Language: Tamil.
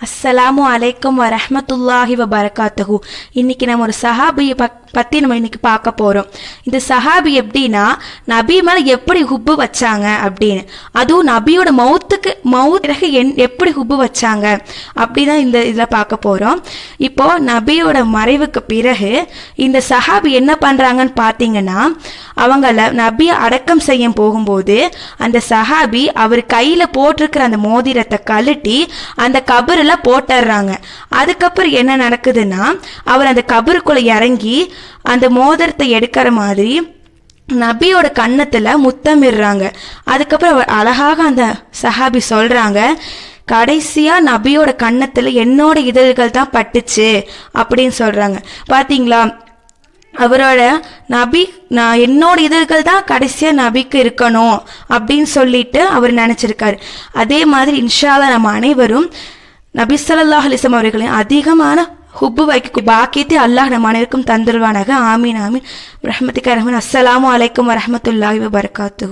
அஸ்ஸலாமு அலைக்கும் வரஹ்மத்துல்லாஹி வபரகாத்துஹு. இன்னைக்கு நம்ம ஒரு சஹாபியை பக் பற்றி நம்ம இன்னைக்கு பார்க்க போகிறோம் இந்த சஹாபி எப்படின்னா நபி மேலே எப்படி ஹுப்பு வச்சாங்க அப்படின்னு. அதுவும் நபியோட மௌத்துக்கு மவுத் பிறகு என் எப்படி ஹுப்பு வச்சாங்க அப்படி தான் இந்த இதில் பார்க்க போகிறோம் இப்போ நபியோட மறைவுக்கு பிறகு இந்த சஹாபி என்ன பண்ணுறாங்கன்னு பார்த்தீங்கன்னா அவங்கள நபியை அடக்கம் செய்ய போகும்போது அந்த சஹாபி அவர் கையில் போட்டிருக்கிற அந்த மோதிரத்தை கழட்டி அந்த கபரில் போட்டுடுறாங்க அதுக்கப்புறம் என்ன நடக்குதுன்னா அவர் அந்த கபருக்குள்ள இறங்கி அந்த மோதிரத்தை எடுக்கிற மாதிரி நபியோட கன்னத்துல முத்தமிடுறாங்க. அதுக்கப்புறம் அவர் அழகாக அந்த சஹாபி சொல்றாங்க கடைசியா நபியோட கன்னத்துல என்னோட இதழ்கள் தான் பட்டுச்சு அப்படின்னு சொல்றாங்க. பாத்தீங்களா? அவரோட நபி நான் என்னோட இதழ்கள் தான் கடைசியாக நபிக்கு இருக்கணும் அப்படின்னு சொல்லிட்டு அவர் நினச்சிருக்காரு. அதே மாதிரி இன்ஷால்லா நம்ம அனைவரும் நபி ஸல்லல்லாஹு அலைஹி அவர்களின் அதிகமான ஹுப்பு வைக்க பாக்கியத்தை அல்லாஹ் நம் அனைவருக்கும் தந்துருவானாக ஆமீன் ஆமீன். ரஹமத்துக்கு ரஹமன். அஸ்ஸலாமு அலைக்கும் வரமத்துல்லாஹி வபர்காத்து